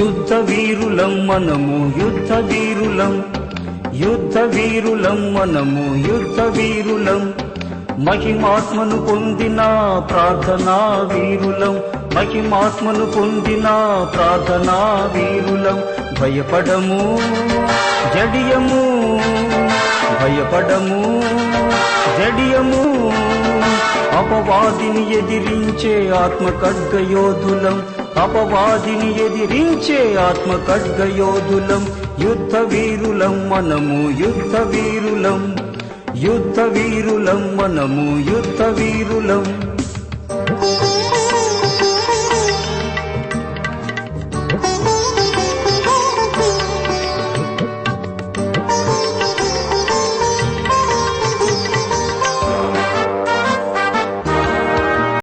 యుద్ధ వీరులం మనము యుద్ధ వీరులం యుద్ధ వీరులం మనము యుద్ధ వీరులం. మహిమాత్మను పొందిన ప్రార్థనా వీరులం మహిమాత్మను పొందిన ప్రార్థనా వీరులం. భయపడము జడియము భయపడము జడియము. అపవాదిని ఎదిరించే ఆత్మ ఖడ్గయోధులం అపవాదిని ఎదిరించే ఆత్మ ఖడ్గయోధులం యుద్ధ వీరులం మనము యుద్ధ వీరులం యుద్ధ వీరులం మనము యుద్ధ వీరులం